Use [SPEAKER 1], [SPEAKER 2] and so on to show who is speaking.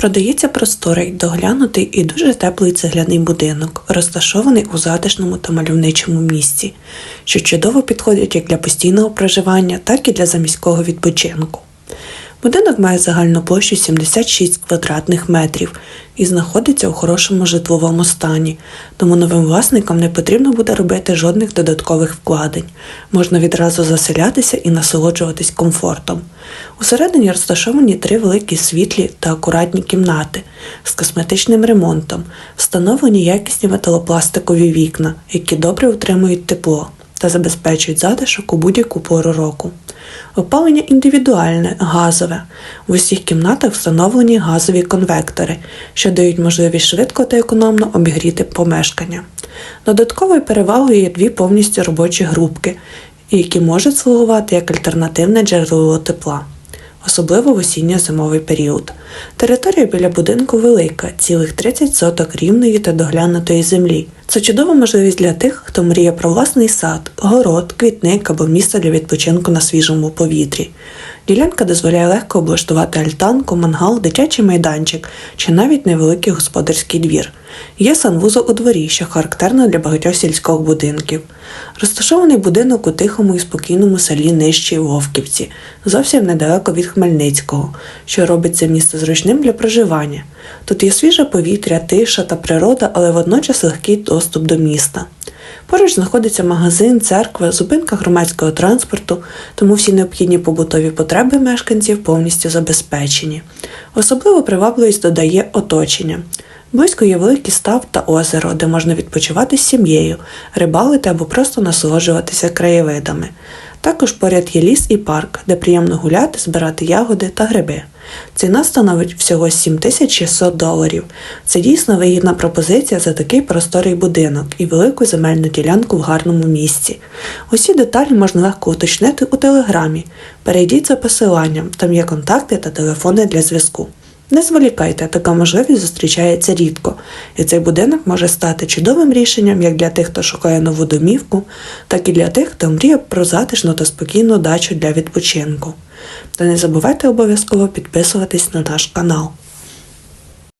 [SPEAKER 1] Продається просторий, доглянутий і дуже теплий цегляний будинок, розташований у затишному та мальовничому місці, що чудово підходить як для постійного проживання, так і для заміського відпочинку. Будинок має загальну площу 76 квадратних метрів і знаходиться у хорошому житловому стані, тому новим власникам не потрібно буде робити жодних додаткових вкладень. Можна відразу заселятися і насолоджуватись комфортом. Усередині розташовані три великі світлі та акуратні кімнати з косметичним ремонтом, встановлені якісні металопластикові вікна, які добре утримують тепло та забезпечують затишок у будь-яку пору року. Опалення індивідуальне, газове. В усіх кімнатах встановлені газові конвектори, що дають можливість швидко та економно обігріти помешкання. Додатковою перевагою є дві повністю робочі грубки, які можуть слугувати як альтернативне джерело тепла особливо в осінньо-зимовий період. Територія біля будинку велика, цілих 30 соток рівної та доглянутої землі. Це чудова можливість для тих, хто мріє про власний сад, город, квітник або місце для відпочинку на свіжому повітрі. Ділянка дозволяє легко облаштувати альтанку, мангал, дитячий майданчик чи навіть невеликий господарський двір. Є санвузол у дворі, що характерно для багатьох сільських будинків. Розташований будинок у тихому і спокійному селі Нижчій Вовківці, зовсім недалеко від Хмельницького, що робить це місто зручним для проживання. Тут є свіже повітря, тиша та природа, але водночас легкий доступ до міста. Поруч знаходиться магазин, церква, зупинка громадського транспорту, тому всі необхідні побутові потреби мешканців повністю забезпечені. Особливо привабливість додає оточення. Близько є великий став та озеро, де можна відпочивати з сім'єю, рибалити або просто насолоджуватися краєвидами. Також поряд є ліс і парк, де приємно гуляти, збирати ягоди та гриби. Ціна становить всього 7600 доларів. Це дійсно вигідна пропозиція за такий просторий будинок і велику земельну ділянку в гарному місці. Усі деталі можна легко уточнити у телеграмі. Перейдіть за посиланням, там є контакти та телефони для зв'язку. Не зволікайте, така можливість зустрічається рідко, і цей будинок може стати чудовим рішенням як для тих, хто шукає нову домівку, так і для тих, хто мріє про затишну та спокійну дачу для відпочинку. Та не забувайте обов'язково підписуватись на наш канал.